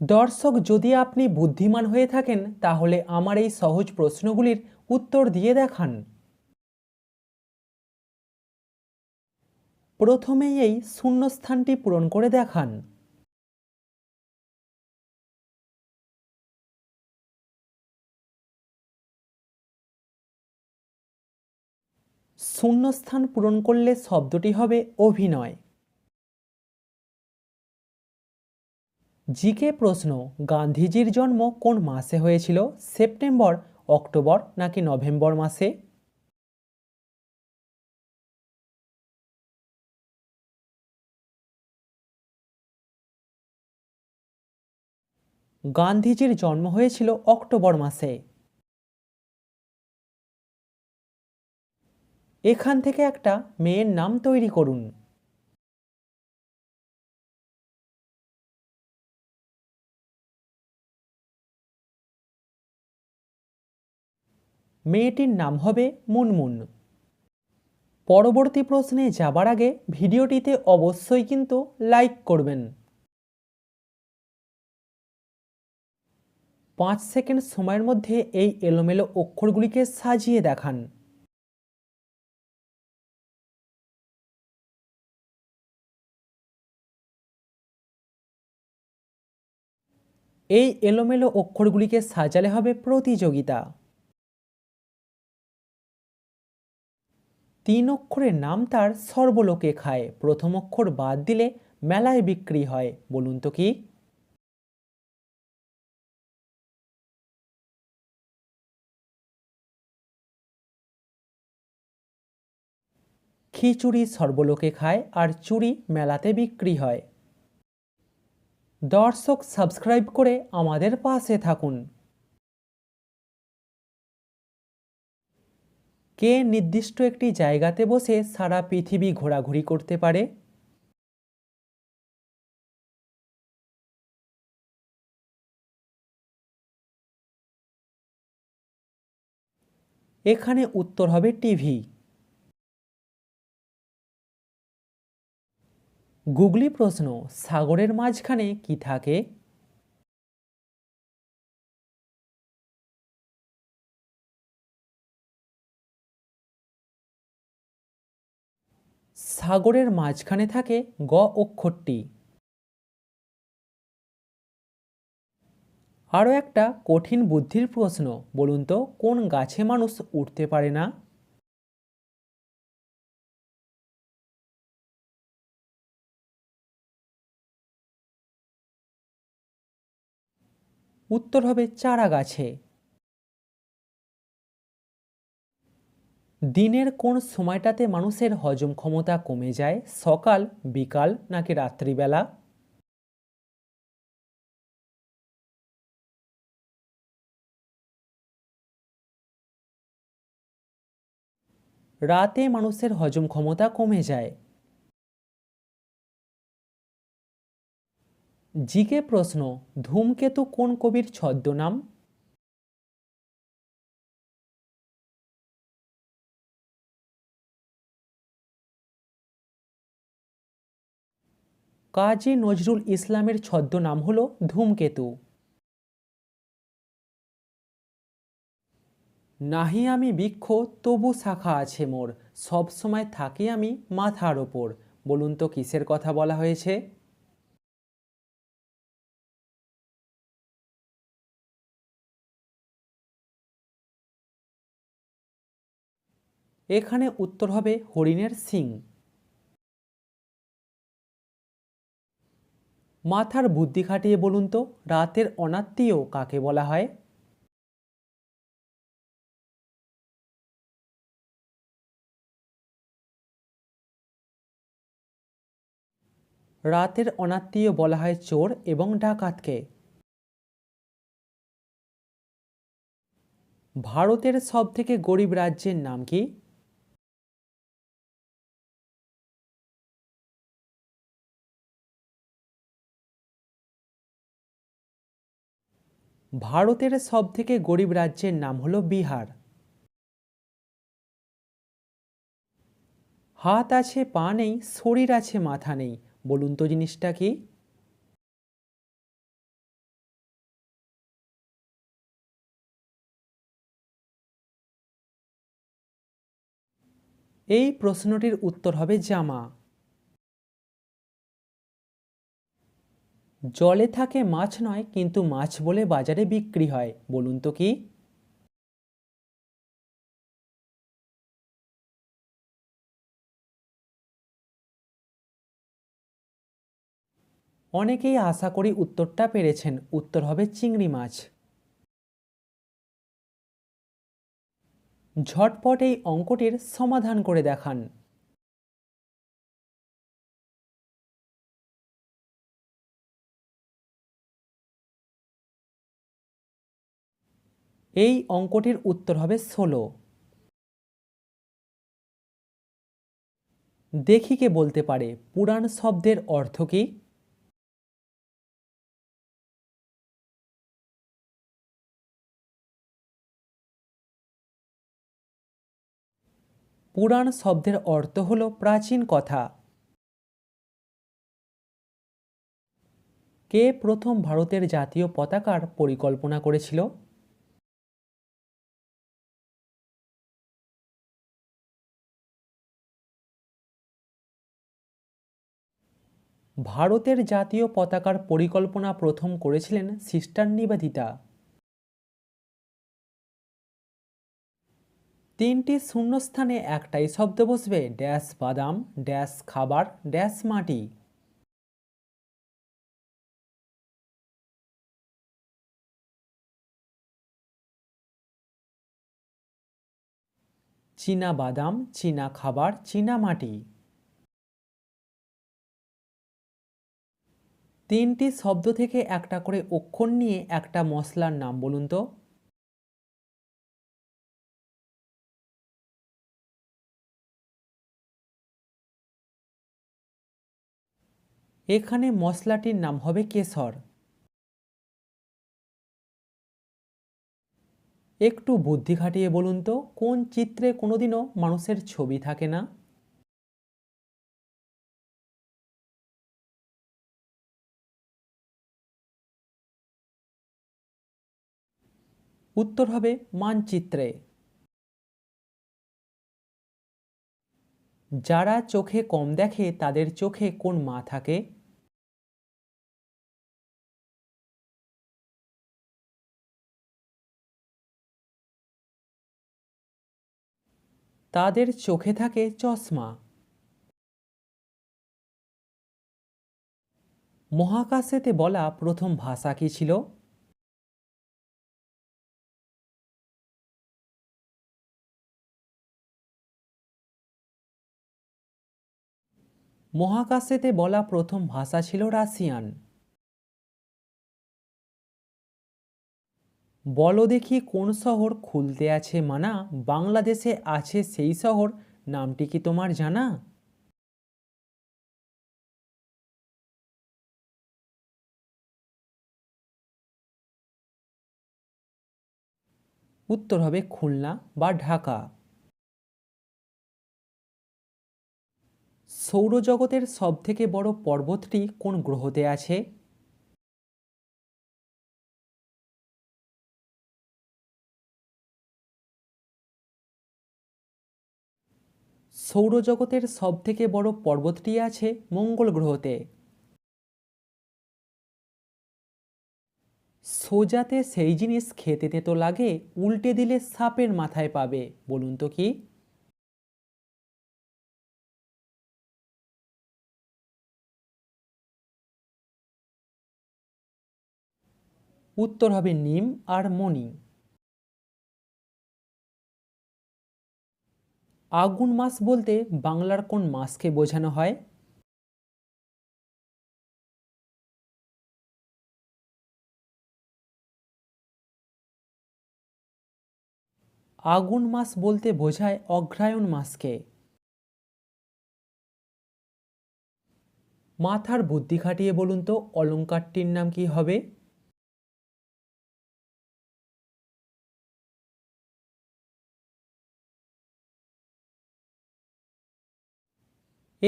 দর্শক, যদি আপনি বুদ্ধিমান হয়ে থাকেন, তাহলে আমার এই সহজ প্রশ্নগুলির উত্তর দিয়ে দেখান। প্রথমেই এই শূন্যস্থানটি পূরণ করে দেখান। শূন্যস্থান পূরণ করলে শব্দটি হবে অভিনয়। জিকে প্রশ্ন, গান্ধীজির জন্ম কোন মাসে হয়েছিল? সেপ্টেম্বর, অক্টোবর নাকি নভেম্বর মাসে? গান্ধীজির জন্ম হয়েছিল অক্টোবর মাসে। এখান থেকে একটা মেয়ের নাম তৈরি করুন। মেয়েটির নাম হবে মুনমুন। পরবর্তী প্রশ্নে যাবার আগে ভিডিওটিতে অবশ্যই কিন্তু লাইক করবেন। পাঁচ সেকেন্ড সময়ের মধ্যে এই এলোমেলো অক্ষরগুলিকে সাজিয়ে দেখান। এই এলোমেলো অক্ষরগুলিকে সাজালে হবে প্রতিযোগিতা। তিন অক্ষরের নাম তার সর্বলোকে খায়। প্রথম অক্ষর বাদ দিলে মেলায় বিক্রি হয়। বলুন তো কি? খিচুড়ি সর্বলোকে খায় আর চুড়ি মেলাতে বিক্রি হয়। দর্শক সাবস্ক্রাইব করে আমাদের পাশে থাকুন। কে নির্দিষ্ট একটি জায়গাতে বসে সারা পৃথিবী ঘোরাঘুরি করতে পারে? এখানে উত্তর হবে টিভি। গুগলি প্রশ্ন, সাগরের মাঝখানে কি থাকে? সাগরের মাঝখানে থাকে গ অক্ষরটি। আরও একটা কঠিন বুদ্ধির প্রশ্ন, বলুন তো, কোন গাছে মানুষ উঠতে পারে না? উত্তর হবে চারা গাছে দিনের কোন সময়টাতে মানুষের হজম ক্ষমতা কমে যায়? সকাল, বিকাল নাকি রাত্রিবেলা? রাতে মানুষের হজম ক্ষমতা কমে যায়। জিকে প্রশ্ন, ধূমকেতু কোন কবির ছদ্মনাম? কাজী নজরুল ইসলামের ছদ্মনাম হল ধূমকেতু। নাহি আমি বৃক্ষ, তবু শাখা আছে মোর, সব সময় থাকি আমি মাথার ওপর। বলুন তো কিসের কথা বলা হয়েছে? এখানে উত্তর হবে হরিণের সিং। মাথার বুদ্ধি খাটিয়ে বলুন তো, রাতের অনাত্মীয় কাকে বলা হয়? রাতের অনাত্মীয় বলা হয় চোর এবং ডাকাতকে। ভারতের সবথেকে গরিব রাজ্যের নাম কি? ভারতের সবথেকে গরিব রাজ্যের নাম হলো বিহার। হাত আছে, পা নেই, শরীর আছে, মাথা নেই। বলুন তো জিনিসটা কি? এই প্রশ্নটির উত্তর হবে জামা। জলে থাকে মাছ নয়, কিন্তু মাছ বলে বাজারে বিক্রি হয়, বলুন তো কি? অনেকেই আশা করি উত্তরটা পেরেছেন, উত্তর হবে চিংড়ি মাছ। ঝটপট এই অঙ্কটির সমাধান করে দেখান। এই অঙ্কটির উত্তর হবে ষোলো। দেখি কে বলতে পারে, পুরাণ শব্দের অর্থ কী? পুরাণ শব্দের অর্থ হল প্রাচীন কথা। কে প্রথম ভারতের জাতীয় পতাকার পরিকল্পনা করেছিল? ভারতের জাতীয় পতাকার পরিকল্পনা প্রথম করেছিলেন সিস্টার নিবেদিতা। তিনটি শূন্যস্থানে একটাই শব্দ বসবে ড্যাশ বাদাম, ড্যাশ খাবার, ড্যাশ মাটি। চীনা বাদাম, চীনা খাবার, চীনা মাটি। তিনটি শব্দ থেকে একটা করে অক্ষর নিয়ে একটা মশলার নাম বলুন তো। এখানে মশলাটির নাম হবে কেশর। একটু বুদ্ধি খাটিয়ে বলুন তো, কোন চিত্রে কোনোদিনও মানুষের ছবি থাকে না? উত্তর হবে মানচিত্রে। যারা চোখে কম দেখে, তাদের চোখে কোন মা থাকে? তাদের চোখে থাকে চশমা। মহাকাশেতে বলা প্রথম ভাষা কি ছিল? মহাকাশেতে বলা প্রথম ভাষা ছিল রাশিয়ান। বলো দেখি কোন শহর খুলতে আছে মানা, বাংলাদেশে আছে সেই শহর, নামটি কি তোমার জানা? উত্তর হবে খুলনা বা ঢাকা। সৌরজগতের সবথেকে বড় পর্বতটি কোন গ্রহতে আছে? সৌরজগতের সবথেকে বড় পর্বতটি আছে মঙ্গল গ্রহতে। সোজাতে সেই জিনিস খেতে তেতো লাগে, উল্টে দিলে সাপের মাথায় পাবে, বলুন তো কি? উত্তর হবে নিম আর মণি। আগুন মাস বলতে বাংলার কোন মাসকে বোঝানো হয়? আগুন মাস বলতে বোঝায় অগ্রায়ণ মাসকে মাথার বুদ্ধি খাটিয়ে বলুন তো, অলঙ্কারটির নাম কি হবে?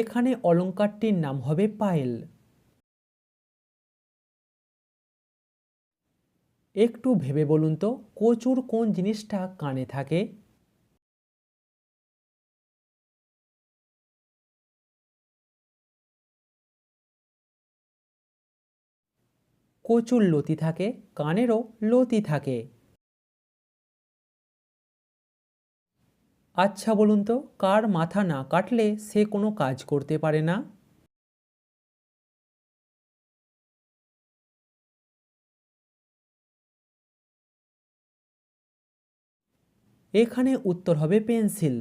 এখানে অলঙ্কারটির নাম হবে পায়েল। একটু ভেবে বলুন তো, কচুর কোন জিনিসটা কানে থাকে? কচুর লতি থাকে, কানেরও লতি থাকে। আচ্ছা বলুন তো, কার মাথা না কাটলে সে কোনো কাজ করতে পারে না? এখানে উত্তর হবে পেন্সিল।